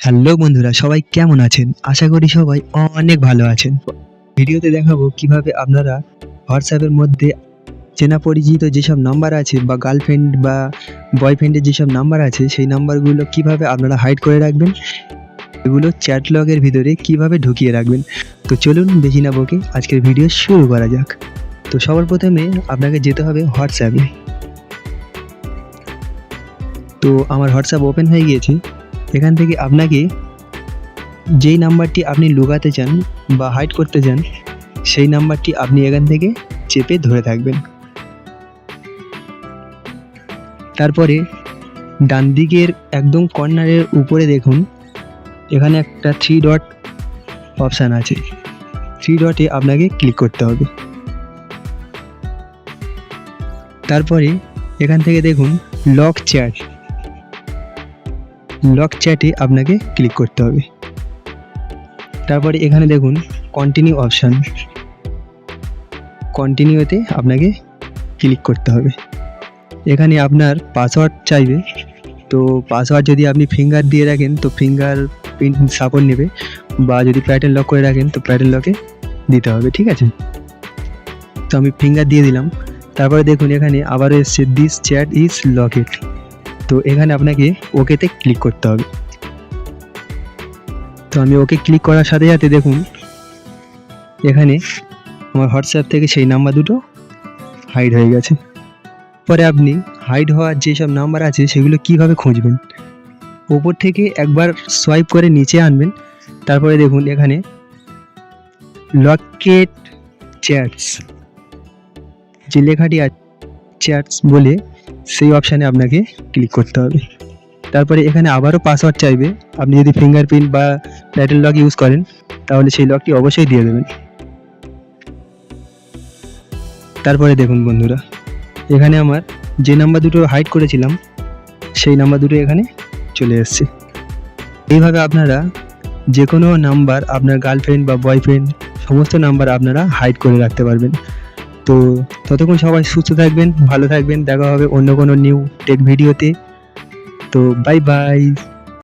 Hello বন্ধুরা, সবাই কেমন আছেন? আশা করি সবাই অনেক ভালো আছেন। ভিডিওতে দেখাবো কীভাবে আপনারা হোয়াটসঅ্যাপের মধ্যে চেনা পরিচিত যেসব নাম্বার আছে বা গার্লফ্রেন্ড বা বয়ফ্রেন্ডের যেসব নাম্বার আছে, সেই নাম্বারগুলো কীভাবে আপনারা হাইড করে রাখবেন? এগুলো চ্যাট লগের ভিতরে কীভাবে ঢুকিয়ে রাখবেন? তো চলুন দেখি না বকে আজকের ভিডিও শুরু করা যাক। তো সবার প্রথমে আপনাকে যেতে হবে হোয়াটসঅ্যাপে তো আমার হোয়াটসঅ্যাপ ওপেন হয়ে গিয়েছে। এখান থেকে আপনাকে যেই নাম্বারটি আপনি লুকাতে চান বা হাইড করতে চান, সেই নাম্বারটি আপনি এখান থেকে চেপে ধরে থাকবেন। তারপরে ডান দিকের একদম কর্নারের উপরে দেখুন, এখানে একটা থ্রি ডট অপশান আছে। থ্রি ডটে আপনাকে ক্লিক করতে হবে। তারপরে এখান থেকে দেখুন লক চ্যাট লক চ্যাটে আপনাকে ক্লিক করতে হবে। তারপরে এখানে দেখুন কন্টিনিউ অপশান কন্টিনিউতে আপনাকে ক্লিক করতে হবে। এখানে আপনার পাসওয়ার্ড চাইবে। তো পাসওয়ার্ড যদি আপনি ফিঙ্গার দিয়ে রাখেন, তো ফিঙ্গার প্রিন্ট সাপোর্ট নেবে বা যদি প্যাটার্ন লক করে রাখেন, তো প্যাটার্ন লকে দিতে হবে, ঠিক আছে? তো আমি ফিঙ্গার দিয়ে দিলাম। তারপরে দেখুন এখানে আবারও এসছে দিস চ্যাট ইজ লকেট তো এখানে আপনাকে ওকেতে ক্লিক করতে হবে। তো আমি ওকে ক্লিক করার সাথে সাথে দেখুন, এখানে আমার হোয়াটসঅ্যাপ থেকে সেই নাম্বার দুটো হাইড হয়ে গেছে। পরে আপনি হাইড হওয়ার যেসব নাম্বার আছে সেগুলো কীভাবে খুঁজবেন? ওপর থেকে একবার সোয়াইপ করে নিচে আনবেন। তারপরে দেখুন এখানে লকেট চ্যাটস যে লেখাটি আছে চ্যাটস বলে সেই অপশানে আপনাকে ক্লিক করতে হবে। তারপরে এখানে আবারও পাসওয়ার্ড চাইবে। আপনি যদি ফিঙ্গারপ্রিন্ট বা প্যাটেল লক ইউজ করেন, তাহলে সেই লকটি অবশ্যই দিয়ে দেবেন। তারপরে দেখুন বন্ধুরা, এখানে আমার যে নাম্বার দুটো হাইড করেছিলাম, সেই নাম্বার দুটো এখানে চলে এসছে। এইভাবে আপনারা যে কোনো নাম্বার আপনার গার্লফ্রেন্ড বা বয়ফ্রেন্ড সমস্ত নাম্বার আপনারা হাইড করে রাখতে পারবেন। তো ততক্ষণ সবাই সুস্থ থাকবেন, ভালো থাকবেন, দেখা হবে অন্য কোনো নিউ টেক ভিডিওতে তো। Bye bye